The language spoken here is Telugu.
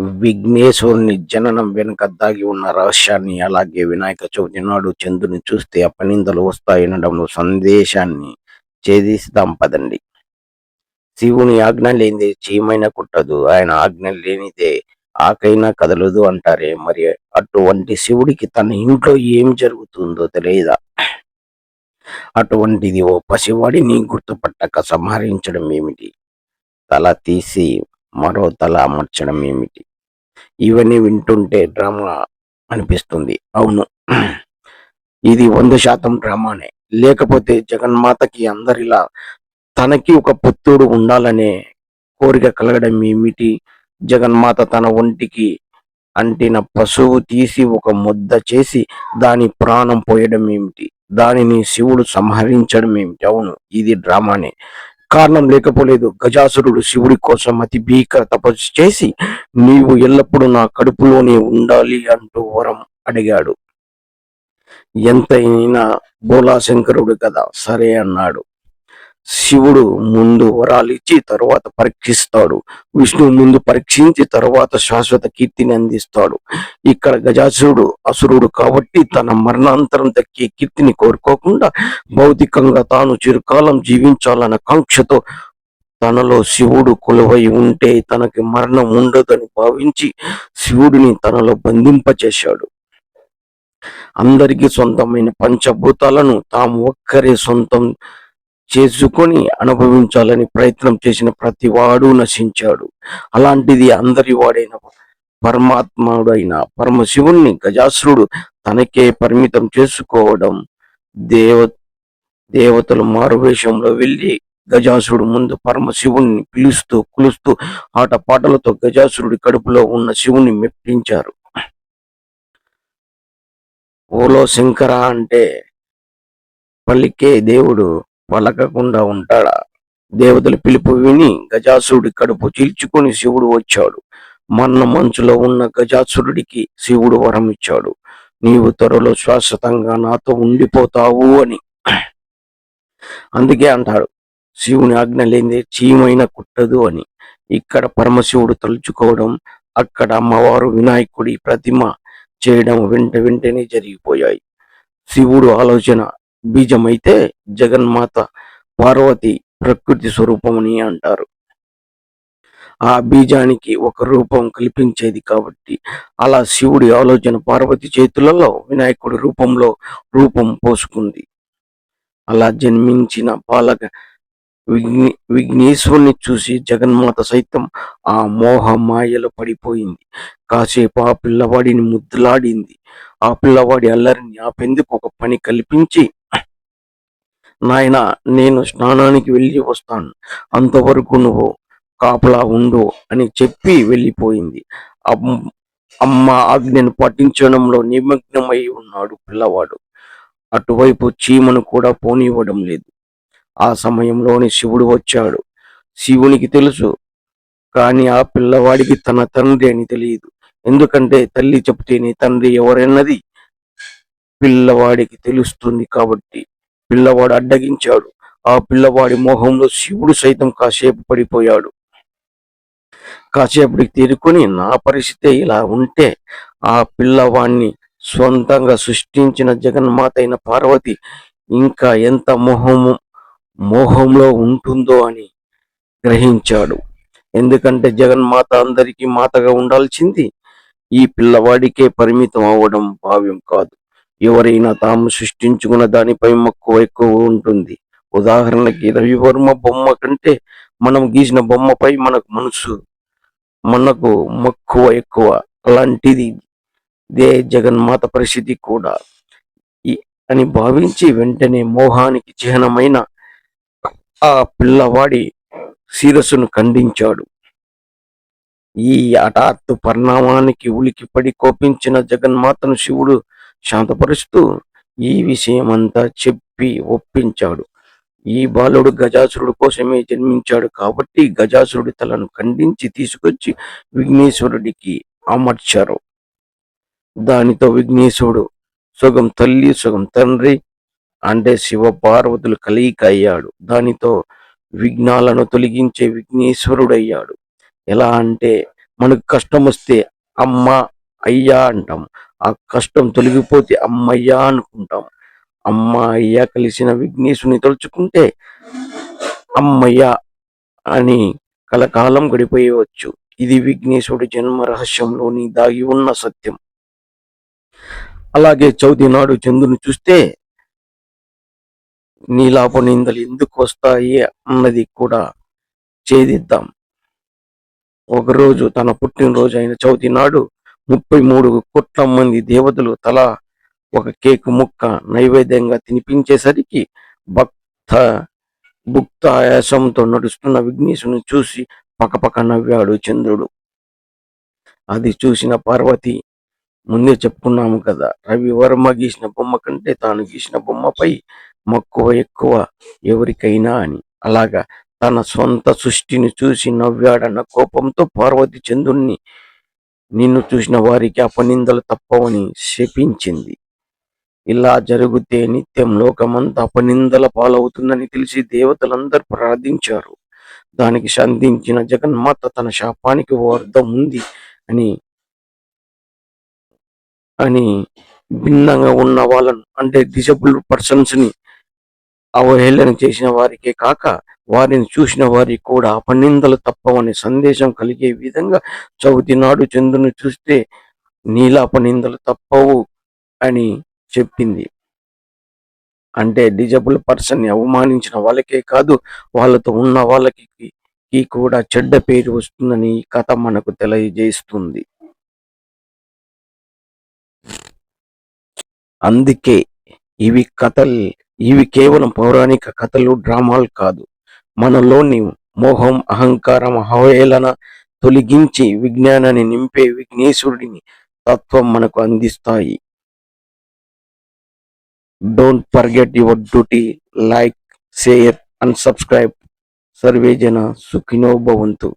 విఘ్నేశ్వరుని జననం వెనుక దాగి ఉన్న రహస్యాన్ని అలాగే వినాయక చవితి నాడు చంద్రుని చూస్తే అపనిందలు వస్తాయనడంలో సందేశాన్ని ఛేదిస్తాం పదండి. శివుని ఆజ్ఞ లేనిదే చీమైన కుట్టదు. ఆయన ఆజ్ఞ లేనిదే ఆకైనా కదలదు అంటారే. మరి అటువంటి శివుడికి తన ఇంట్లో ఏం జరుగుతుందో తెలియదా? అటువంటిది ఓ పసివాడిని గుర్తుపట్టక సంహరించడం ఏమిటి? తల తీసి మరో తల అమర్చడం ఏమిటి? ఇవన్నీ వింటుంటే డ్రామా అనిపిస్తుంది. అవును. ఇది వంద శాతం డ్రామానే. లేకపోతే జగన్మాతకి అందరిలా తనకి ఒక పుత్రుడు ఉండాలనే కోరిక కలగడం ఏమిటి? జగన్మాత తన ఒంటికి అంటిన పశువు తీసి ఒక ముద్ద చేసి దాని ప్రాణం పోయడం ఏమిటి? దానిని శివుడు సంహరించడం ఏమిటి? అవును ఇది డ్రామానే. కారణం లేకపోలేదు. గజాసురుడు శివుడి కోసం అతి భీకర తపస్సు చేసి నీవు ఎల్లప్పుడూ నా కడుపులోనే ఉండాలి అంటూ వరం అడిగాడు. ఎంతైనా బోలాశంకరుడు కదా! సరే అన్నాడు. శివుడు ముందు వరాలు ఇచ్చి తరువాత పరీక్షిస్తాడు. విష్ణువు ముందు పరీక్షించి తరువాత శాశ్వత కీర్తిని అందిస్తాడు. ఇక్కడ గజాసురుడు అసురుడు కాబట్టి తన మరణాంతరం దక్కే కీర్తిని కోరుకోకుండా భౌతికంగా తాను చిరుకాలం జీవించాలన్న కాంక్షతో తనలో శివుడు కొలువై ఉంటే తనకి మరణం ఉండదని భావించి శివుడిని తనలో బంధింపచేశాడు అందరికీ సొంతమైన పంచభూతాలను తాము ఒక్కరే సొంతం చేసుకొని అనుభవించాలని ప్రయత్నం చేసిన ప్రతి వాడు నశించాడు. అలాంటిది అందరి వాడైన పరమాత్ముడైన పరమశివుణ్ణి గజాసురుడు తనకే పరిమితం చేసుకోవడం దేవ దేవతలు మారువేషంలో వెళ్ళి గజాసురుడు ముందు పరమశివుణ్ణి పిలుస్తూ కులుస్తూ ఆటపాటలతో గజాసురుడి కడుపులో ఉన్న శివుని మెప్పించారు. ఓలో శంకర అంటే పలికే దేవుడు. పలకకుండా ఉంటాడా? దేవతల పిలుపు విని గజాసురుడి కడుపు చీల్చుకొని శివుడు వచ్చాడు. మన్న మంచులో ఉన్న గజాసురుడికి శివుడు వరం ఇచ్చాడు. నీవు త్వరలో శాశ్వతంగా నాతో ఉండిపోతావు అని. అందుకే అంటాడు శివుని ఆజ్ఞ లేనిదే చీమైన కుట్టదు అని. ఇక్కడ పరమశివుడు తలుచుకోవడం అక్కడ అమ్మవారు వినాయకుడి ప్రతిమ చేయడం వెంట వెంటనే జరిగిపోయాయి. శివుడు ఆలోచన బీజమైతే జగన్మాత పార్వతి ప్రకృతి స్వరూపమని అంటారు. ఆ బీజానికి ఒక రూపం కల్పించేది కాబట్టి అలా శివుడి ఆలోచన పార్వతి చేతులలో వినాయకుడి రూపంలో రూపం పోసుకుంది. అలా జన్మించిన పాలక విఘ్ని విఘ్నేశ్వరుని చూసి జగన్మాత సైతం ఆ మోహ మాయలో పడిపోయింది. కాసేపు ఆ పిల్లవాడిని ముద్దులాడింది. ఆ పిల్లవాడి అల్లరిని ఆపేందుకు ఒక పని కల్పించి నాయన నేను స్నానానికి వెళ్ళి వస్తాను. అంతవరకు నువ్వు కాపలా ఉండు అని చెప్పి వెళ్ళిపోయింది. అమ్- అమ్మ ఆజ్ఞను పాటించడంలో నిమగ్నమై ఉన్నాడు పిల్లవాడు. అటువైపు చీమను కూడా పోనివ్వడం లేదు. ఆ సమయంలోని శివుడు వచ్చాడు. శివునికి తెలుసు కానీ ఆ పిల్లవాడికి తన తండ్రి అని తెలియదు. ఎందుకంటే తల్లి చెప్తేనే తండ్రి ఎవరన్నది పిల్లవాడికి తెలుస్తుంది కాబట్టి. పిల్లవాడు అడ్డగించాడు. ఆ పిల్లవాడి మోహంలో శివుడు సైతం కాసేపు పడిపోయాడు. కాసేపటికి తీరుకొని నా పరిస్థితి ఇలా ఉంటే ఆ పిల్లవాణ్ణి సొంతంగా సృష్టించిన జగన్మాత అయిన పార్వతి ఇంకా ఎంత మోహము మోహంలో ఉంటుందో అని గ్రహించాడు. ఎందుకంటే జగన్మాత అందరికీ మాతగా ఉండాల్సింది ఈ పిల్లవాడికే పరిమితం అవ్వడం భావ్యం కాదు. ఎవరైనా తాము సృష్టించుకున్న దానిపై మక్కువ ఎక్కువ ఉంటుంది. ఉదాహరణకి రవివర్మ బొమ్మ కంటే మనం గీసిన బొమ్మపై మనకు మనసు మనకు మక్కువ ఎక్కువ. అలాంటిది దే జగన్మాత పరిస్థితి కూడా. అని భావించి వెంటనే మోహానికి చిహ్నమైన ఆ పిల్లవాడి శిరస్సును ఖండించాడు. ఈ హఠాత్తు పరిణామానికి ఉలికిపడి కోపించిన జగన్మాతను శివుడు శాంతపరుస్తూ ఈ విషయమంతా చెప్పి ఒప్పించాడు. ఈ బాలుడు గజాసురుడు కోసమే జన్మించాడు కాబట్టి గజాసురుడి తలను ఖండించి తీసుకొచ్చి విఘ్నేశ్వరుడికి అమర్చారు. దానితో విఘ్నేశ్వరుడు సుగం తల్లి సుగం తండ్రి అంటే శివ పార్వతులు కలయిక అయ్యాడు. దానితో విఘ్నాలను తొలగించే విఘ్నేశ్వరుడయ్యాడు. ఎలా అంటే మనకు కష్టం వస్తే అమ్మ అయ్యా అంటాం. ఆ కష్టం తొలగిపోతే అమ్మయ్యా అనుకుంటాం. అమ్మ అయ్యా కలిసిన విఘ్నేశుని తలుచుకుంటే అమ్మయ్య అని కలకాలం గడిపోయవచ్చు. ఇది విఘ్నేశుడి జన్మ రహస్యంలోని దాగి ఉన్న సత్యం. అలాగే చవితి నాడు చంద్రుని చూస్తే నీలాప నిందలు ఎందుకు వస్తాయి అన్నది కూడా ఛేదిద్దాం. ఒకరోజు తన పుట్టినరోజు అయిన చవితి నాడు ముప్పై మూడు కోట్ల మంది దేవతలు తల ఒక కేకు ముక్క నైవేద్యంగా తినిపించేసరికి భక్త భుక్త ఆయాసంతో నడుస్తున్న విఘ్నేశుని చూసి పక్కపక్క నవ్వాడు చంద్రుడు. అది చూసిన పార్వతి ముందే చెప్పుకున్నాము కదా రవివర్మ గీసిన బొమ్మ కంటే తాను గీసిన బొమ్మపై మక్కువ ఎక్కువ ఎవరికైనా అని. అలాగా తన సొంత సృష్టిని చూసి నవ్వాడన్న కోపంతో పార్వతి చంద్రుణ్ణి నిన్ను చూసిన వారికి అపనిందలు తప్పవని శపించింది. ఇలా జరిగితే నిత్యం లోకమంతా అపనిందల పాలవుతుందని తెలిసి దేవతలందరూ ప్రార్థించారు. దానికి సంధించిన జగన్మాత తన శాపానికి ఓ అర్థం ఉంది అని అని భిన్నంగా ఉన్న వాళ్ళను అంటే డిసబుల్ పర్సన్స్ని అవహేళన చేసిన వారికే కాక వారిని చూసిన వారికి కూడా అపనిందలు తప్పవని సందేశం కలిగే విధంగా చవితి నాడు చంద్రుని చూస్తే నీల అపనిందలు తప్పవు అని చెప్పింది. అంటే డిజబుల్ పర్సన్ని అవమానించిన వాళ్ళకే కాదు వాళ్ళతో ఉన్న వాళ్ళకి కూడా చెడ్డ పేరు వస్తుందని ఈ కథ మనకు తెలియజేస్తుంది. అందుకే ఇవి కథలు ఇవి కేవలం పౌరాణిక కథలు డ్రామాలు కాదు. మనలోని మోహం అహంకారం అవహేళన తొలగించి విజ్ఞానాన్ని నింపే విఘ్నేశ్వరుడిని తత్వం మనకు అందిస్తాయి. Don't forget your duty like share and subscribe survey జన సుఖినో భవంతు.